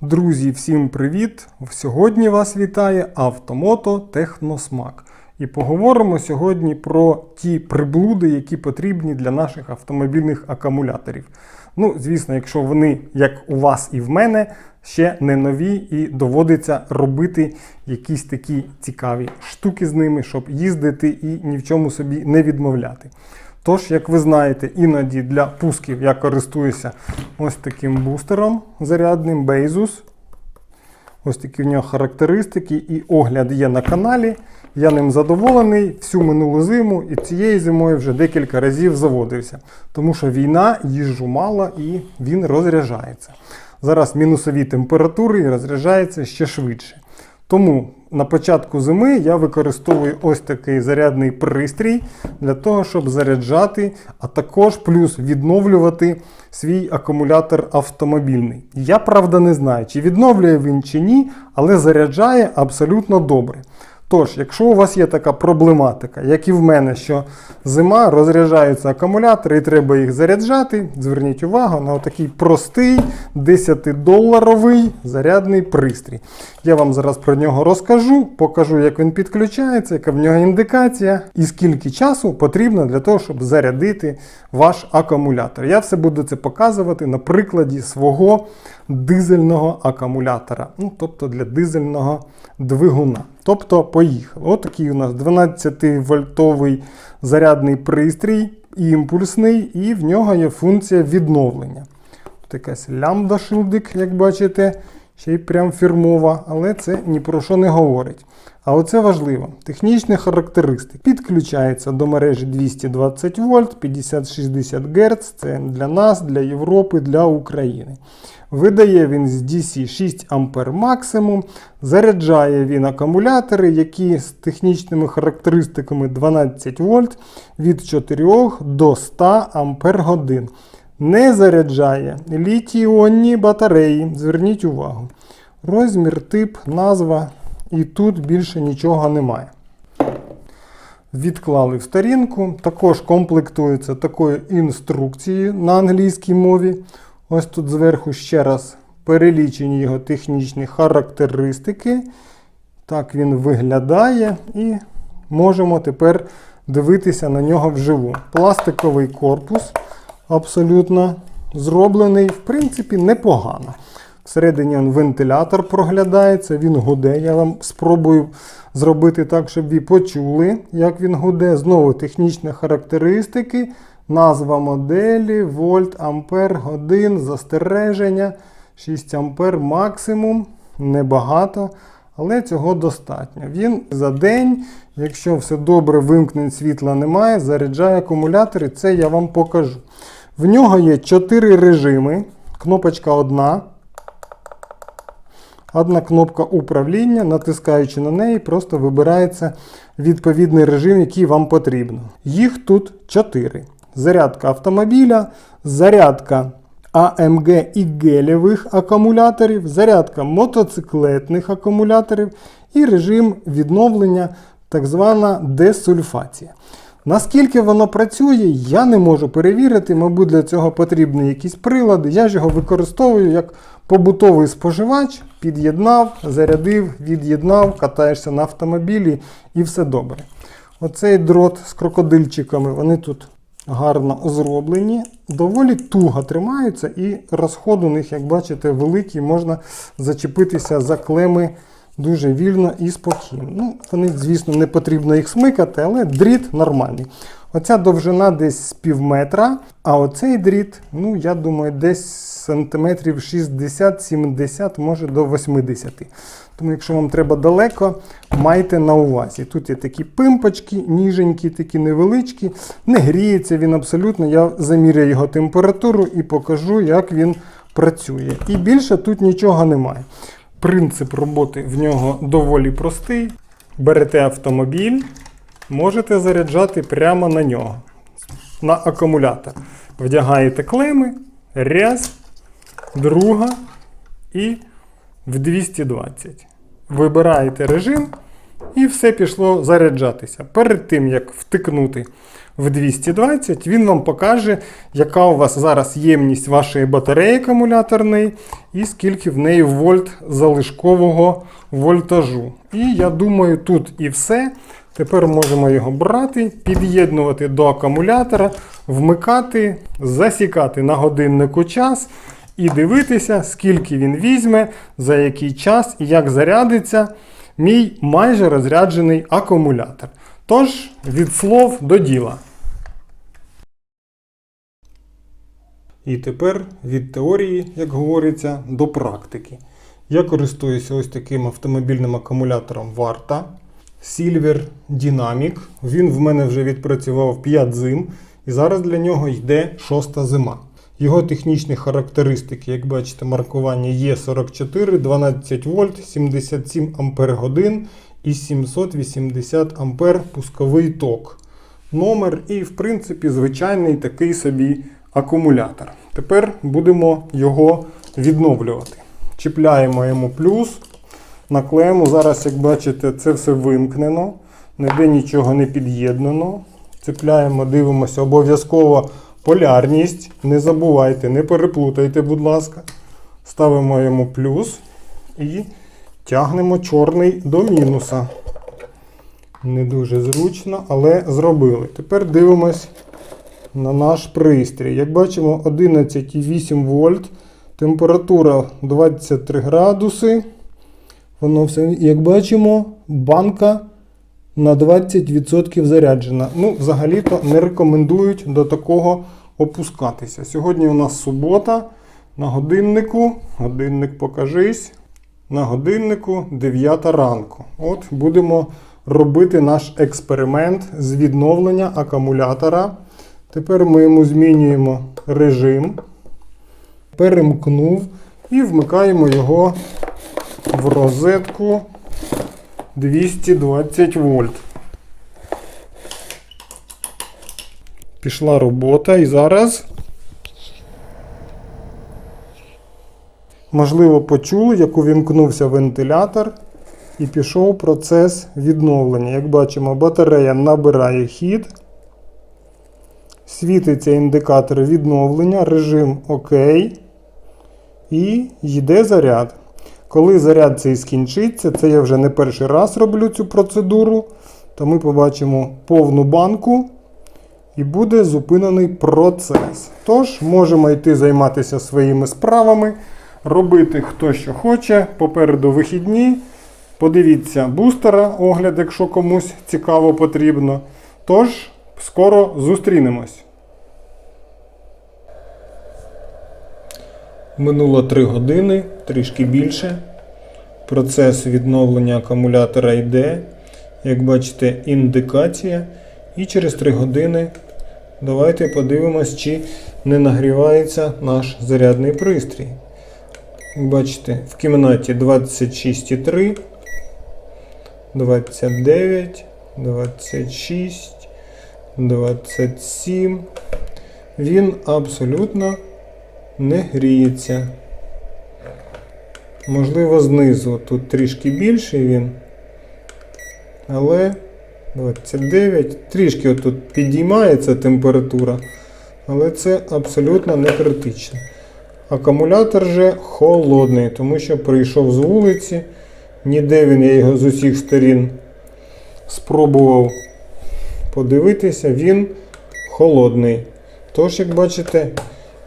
Друзі, всім привіт! Сьогодні вас вітає Автомото Техносмак. І поговоримо сьогодні про ті приблуди, які потрібні для наших автомобільних акумуляторів. Ну, звісно, якщо вони, як у вас і в мене, ще не нові, і доводиться робити якісь такі цікаві штуки з ними, щоб їздити і ні в чому собі не відмовляти. Тож, як ви знаєте, іноді для пусків я користуюся ось таким бустером зарядним Bezos. Ось такі в нього характеристики і огляд є на каналі. Я ним задоволений всю минулу зиму і цією зимою вже декілька разів заводився. Тому що війна, їжджу мало і він розряджається. Зараз мінусові температури і розряджається ще швидше. Тому на початку зими я використовую ось такий зарядний пристрій для того, щоб заряджати, а також плюс відновлювати свій акумулятор автомобільний. Я правда не знаю, чи відновлює він чи ні, але заряджає абсолютно добре. Тож, якщо у вас є така проблематика, як і в мене, що зима розряджаються акумулятори і треба їх заряджати, зверніть увагу на такий простий 10-доларовий зарядний пристрій. Я вам зараз про нього розкажу, покажу, як він підключається, яка в нього індикація і скільки часу потрібно для того, щоб зарядити ваш акумулятор. Я все буду це показувати на прикладі свого дизельного акумулятора, ну, тобто для дизельного двигуна. Тобто, поїхали. Отакий у нас 12-вольтовий зарядний пристрій, імпульсний, і в нього є функція відновлення. Тут якась лямбда шилдик, як бачите, ще й прям фірмова, але це ні про що не говорить. А оце важливо. Технічні характеристики. Підключається до мережі 220 вольт, 50-60 Гц. Це для нас, для Європи, для України. Видає він з DC 6 А максимум. Заряджає він акумулятори, які з технічними характеристиками 12 вольт від 4 до 100 Ампер годин. Не заряджає літій-іонні батареї. Зверніть увагу. Розмір, тип, назва. І тут більше нічого немає. Відклали в сторінку. Також комплектується такою інструкцією на англійській мові. Ось тут зверху ще раз перелічені його технічні характеристики. Так він виглядає, і можемо тепер дивитися на нього вживу. Пластиковий корпус абсолютно зроблений, в принципі, непогано. Всередині вентилятор проглядається, він гуде. Я вам спробую зробити так, щоб ви почули, як він гуде. Знову технічні характеристики, назва моделі, вольт, ампер, годин, застереження, 6 ампер максимум, небагато, але цього достатньо. Він за день, якщо все добре, вимкнень світла немає, заряджає акумулятори, це я вам покажу. В нього є 4 режими, кнопочка одна. Одна кнопка управління, натискаючи на неї, просто вибирається відповідний режим, який вам потрібно. Їх тут 4. Зарядка автомобіля, зарядка АМГ і гелєвих акумуляторів, зарядка мотоциклетних акумуляторів і режим відновлення, так звана десульфація. Наскільки воно працює, я не можу перевірити, мабуть, для цього потрібні якісь прилади. Я ж його використовую як побутовий споживач, під'єднав, зарядив, від'єднав, катаєшся на автомобілі і все добре. Оцей дрот з крокодильчиками, вони тут гарно зроблені, доволі туго тримаються, і розход у них, як бачите, великий, можна зачепитися за клеми дуже вільно і спокійно. Ну, Вони, звісно, не потрібно їх смикати, але дріт нормальний. Оця довжина десь з пів метра, а оцей дріт, ну, я думаю, десь сантиметрів 60-70, може до 80. Тому, якщо вам треба далеко, майте на увазі. Тут є такі пимпочки, ніженькі, такі невеличкі. Не гріється він абсолютно. Я заміряю його температуру і покажу, як він працює. І більше тут нічого немає. Принцип роботи в нього доволі простий. Берете автомобіль, можете заряджати прямо на нього, на акумулятор. Вдягаєте клеми, ряз, друга і в 220. Вибираєте режим і все пішло заряджатися. Перед тим, як втикнути в 220, він вам покаже, яка у вас зараз ємність вашої батареї акумуляторної і скільки в неї вольт залишкового вольтажу. І я думаю, тут і все. Тепер можемо його брати, під'єднувати до акумулятора, вмикати, засікати на годиннику час і дивитися, скільки він візьме, за який час і як зарядиться мій майже розряджений акумулятор. Тож, від слов до діла. І тепер від теорії, як говориться, до практики. Я користуюся ось таким автомобільним акумулятором Варта Silver Dynamic. Він в мене вже відпрацював 5 зим, і зараз для нього йде шоста зима. Його технічні характеристики, як бачите, маркування Є44, 12 вольт, 77 ампер годин і 780 ампер пусковий ток. Номер і, в принципі, звичайний такий собі акумулятор. Тепер будемо його відновлювати. Чіпляємо йому плюс, наклеїмо. Зараз, як бачите, це все вимкнено, ніде нічого не під'єднано. Цепляємо, дивимося, обов'язково полярність. Не забувайте, не переплутайте, будь ласка. Ставимо йому плюс і тягнемо чорний до мінуса. Не дуже зручно, але зробили. Тепер дивимось на наш пристрій. Як бачимо, 11,8 вольт. Температура 23 градуси. Воно все, як бачимо, банка на 20% заряджена. Ну, взагалі-то не рекомендують до такого опускатися. Сьогодні у нас субота. На годиннику, годинник покажись. На годиннику 9 ранку. От будемо робити наш експеримент з відновлення акумулятора. Тепер ми йому змінюємо режим, перемкнув і вмикаємо його в розетку 220 вольт. Пішла робота і зараз. Можливо, почули, як увімкнувся вентилятор і пішов процес відновлення. Як бачимо, батарея набирає хід. Світиться індикатор відновлення, режим ОК. І йде заряд. Коли заряд цей скінчиться, це я вже не перший раз роблю цю процедуру, то ми побачимо повну банку і буде зупинений процес. Тож, можемо йти займатися своїми справами, робити хто що хоче. Попереду вихідні. Подивіться бустера, огляд, якщо комусь цікаво потрібно. Тож, скоро зустрінемось. Минуло 3 години, трішки більше. Процес відновлення акумулятора йде. Як бачите, індикація. І через 3 години давайте подивимось, чи не нагрівається наш зарядний пристрій. Бачите, в кімнаті 26,3, 29, 26, 27. Він абсолютно не гріється. Можливо, знизу тут трішки більший він. Але 29, трішки отут підіймається температура, але це абсолютно не критично. Акумулятор же холодний, тому що прийшов з вулиці. Ніде він я його з усіх сторін спробував подивитися, він холодний. Тож, як бачите,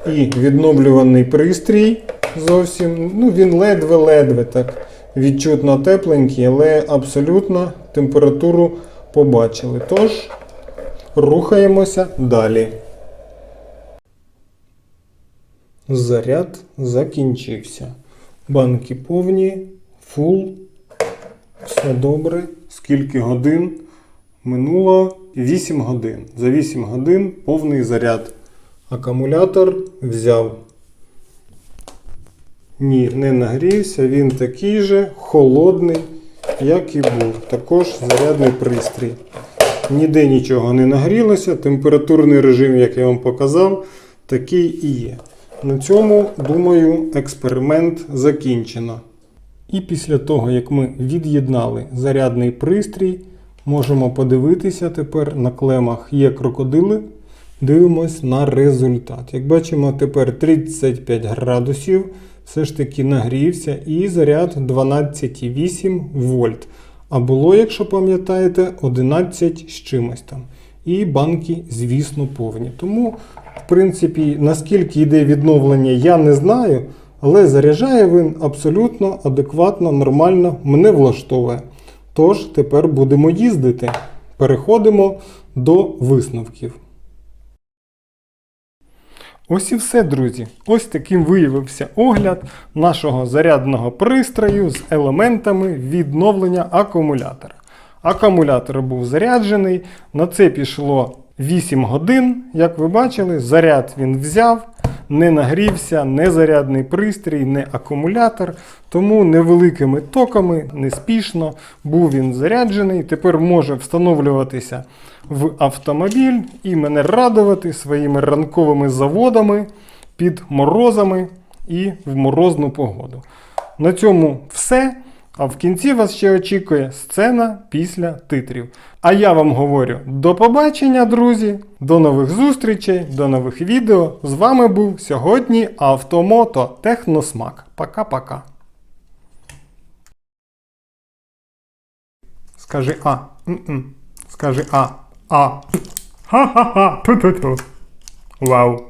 і відновлюваний пристрій зовсім, ну він ледве-ледве так відчутно тепленький, але абсолютно температуру побачили. Тож, рухаємося далі. Заряд закінчився. Банки повні, фул. Все добре. Скільки годин? Минуло 8 годин. За 8 годин повний заряд. Акумулятор взяв. Ні, не нагрівся, він такий же холодний, як і був. Також зарядний пристрій. Ніде нічого не нагрілося. Температурний режим, як я вам показав, такий і є. На цьому, думаю, експеримент закінчено. І після того, як ми від'єднали зарядний пристрій, можемо подивитися тепер на клемах є крокодили. Дивимось на результат. Як бачимо, тепер 35 градусів, все ж таки нагрівся і заряд 12,8 вольт. А було, якщо пам'ятаєте, 11 з чимось там. І банки, звісно, повні. Тому, принципі, наскільки йде відновлення, я не знаю, але заряджає він абсолютно адекватно, нормально, мене влаштовує. Тож тепер будемо їздити. Переходимо до висновків. Ось і все, друзі. Ось таким виявився огляд нашого зарядного пристрою з елементами відновлення акумулятора. Акумулятор був заряджений, на це пішло 8 годин. Як ви бачили, заряд він взяв, не нагрівся, не зарядний пристрій, не акумулятор. Тому невеликими токами, неспішно був він заряджений. Тепер може встановлюватися в автомобіль і мене радувати своїми ранковими заводами під морозами і в морозну погоду. На цьому все. А в кінці вас ще очікує сцена після титрів. А я вам говорю до побачення, друзі, до нових зустрічей, до нових відео. З вами був сьогодні Автомото Техносмак. Пока-пока. Скажи А. М-м. Скажи А. А. Ха-ха-ха. Ту-ту-ту. Вау.